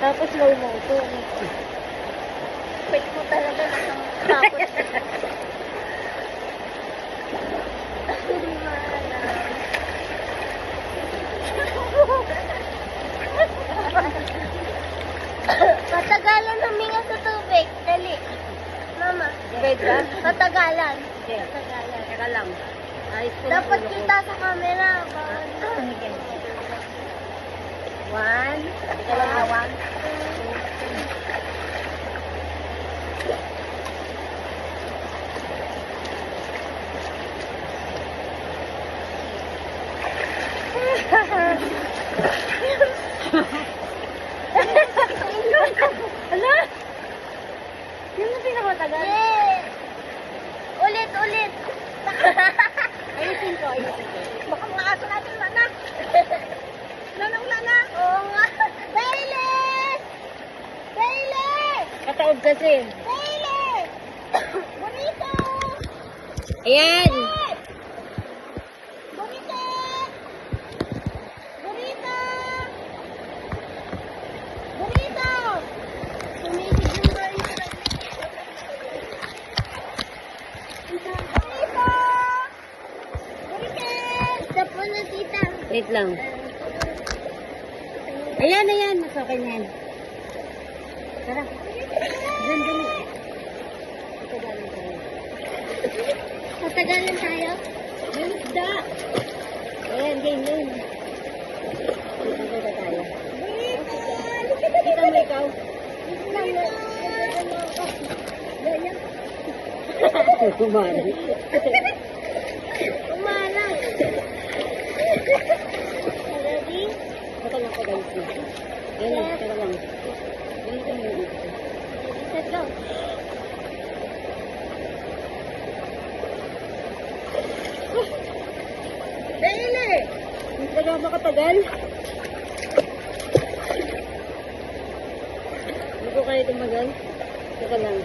Tapos slow motion. Wait mo talaga nakatapos. Patagalan huminga sa tubig. Dali. Mama. Wait ka? Patagalan. Okay. Patagalan. Teka lang. Ayos ko Dapat ulo ko. kita sa camera. Bawal. One. Teka lang na one. Ala? Yun ang pinakamatagal. Ulit, ulit. Ayusin ko, ayusin ko. Baka mga aso natin na. Wala na, wala na. Oo nga. Bailey! Bailey! Kataod kasi. Bailey! Bonito! Ayan. Bonito! Bonito! Bonito! Bonito. Bonito! Bonito! Tapo na tita. Wait lang. Ayan, ayan. Mas okay na yan. Tara. Diyan, diyan. Galing tayo. Patagalan tayo? May isda. Ayan, game, game. Dito ba tayo? Kita mo ikaw. Kumari. Lang ko guys. Ayan, lang, tara lang. Ganito mo yung ito. Set go. Bailey! Hindi ka ba katagal? Hindi ko kaya tumagal. Teka lang.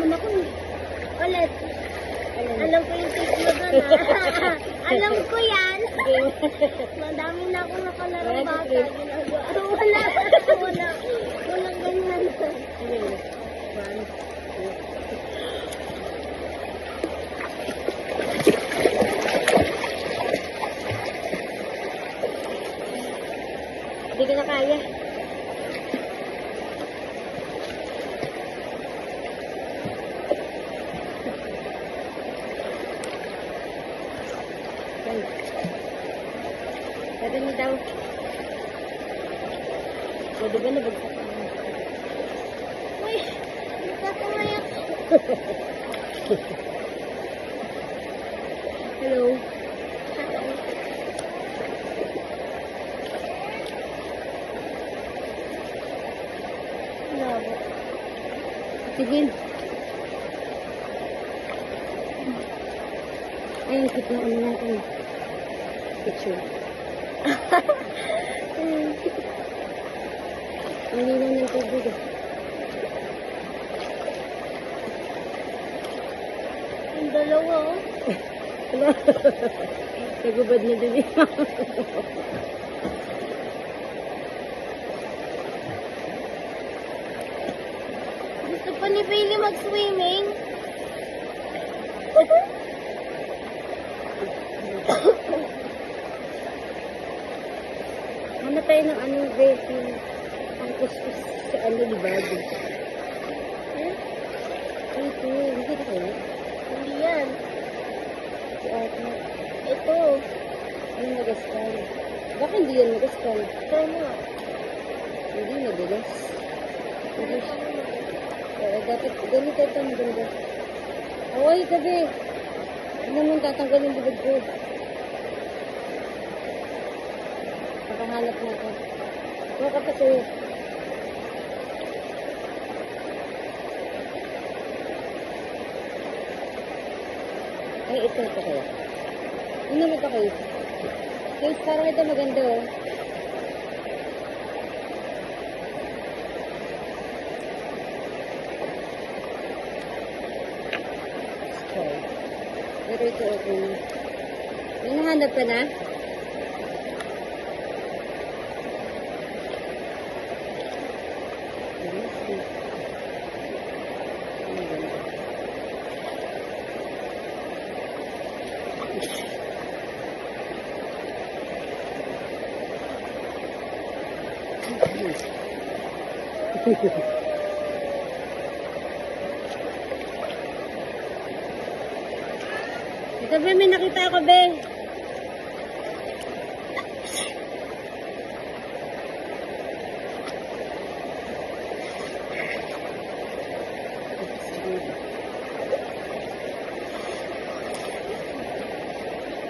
Naman ako. eh. Ulit. Alam mo. Alam ko yung take mo doon ah. Alam ko yan. Madami na ako nakalaro Wala bata. Chris. Ginagawa. Wala. Wala. Walang ganyan. One, two. Hindi ko na kaya. Yan. Pwede mo daw. Pwede ba nabagsak na? Uy, nagkakamayak. Hello. Labo. Sige. Ayun, ano natin. Picture. Ang linaw ng tubig. ah. Ang dalawa oh. Wala. Nagubad na din eh. Gusto pa ni Bailey mag-swimming. Ano tayo ng ano, bes, yung ang kuskus sa ano, libag. Hmm? Ito, hindi ka kaya? Hindi yan. Si ate. Ito. Yung magaskan. Baka hindi yan magaskan. Nga. Hindi. Hindi siya. Oo, dapat ganito ito maganda. Away, gabi. Ano mong tatanggal yung bibig ko? hinahanap mo ko. Mga kapatid. Ay, ito ito kayo. Ano mo ito kayo? Guys, parang ito maganda oh. Okay. Pero ito okay na. May ka na? Ito ba may nakita ako, be?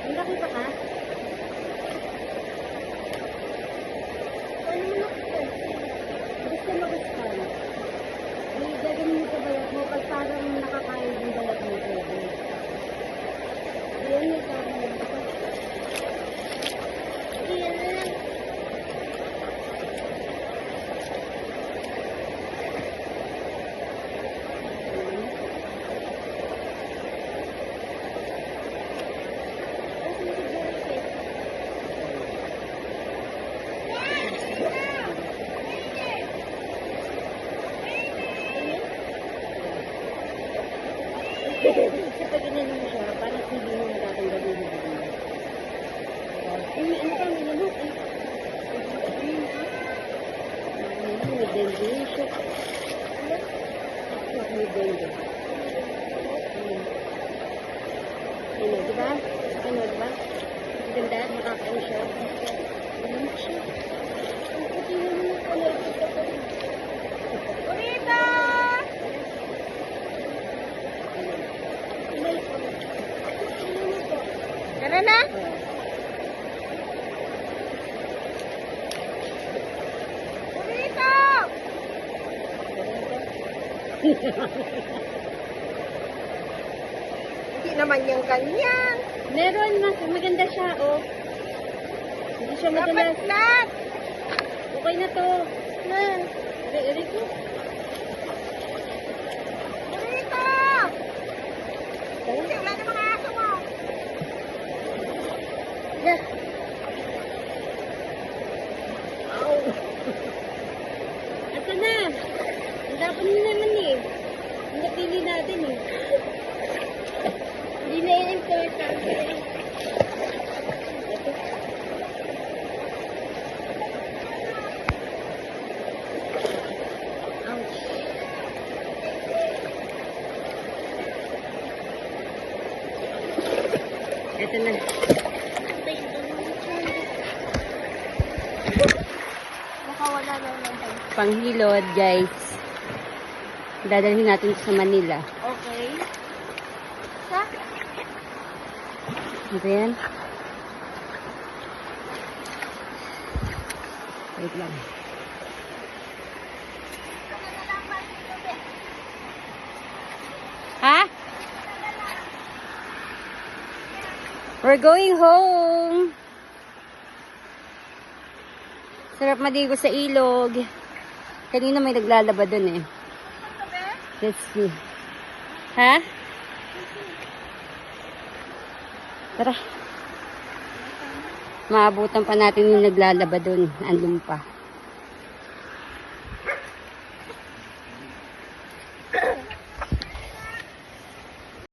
May nakita ka? Ano mo nakita? Gusto mo gusto May gagawin mo sa balat mo pag parang nakakain yung balat mo sa Yan yung parang Iyan na lang. Asan si Jericho? Kasi pag inano mo siya, parang hindi mo natatanggalin yung balat. Ay, ano pa, may lamok. Ay, Ay, may dengue siya. May dengue. Ano, di ba? Ano, di ba? Ang ganda, nakakain siya. Lamok siya. Ang puti naman yung Tara na. Kurita! Hindi naman yung ganyan. Meron, mas maganda siya, oh. Hindi siya Dapat madalas. flat. Okay na to. Na. Ko. Kurita! Hindi, wala namang aso mo. Yeah. Ito na. Ang dapat mo naman eh. Ang napili natin eh. Hindi na yung importante. Ito. Ouch. Ito na. Baka wala lang naman. Panghilod, guys. Dadalhin natin sa Manila. Okay. Sa? Ito yan. Wait lang. Ha? We're going home. Sarap madigo sa ilog. Kanina may naglalaba dun eh. Let's see. Ha? Tara. Maabutan pa natin yung naglalaba dun. Andun pa.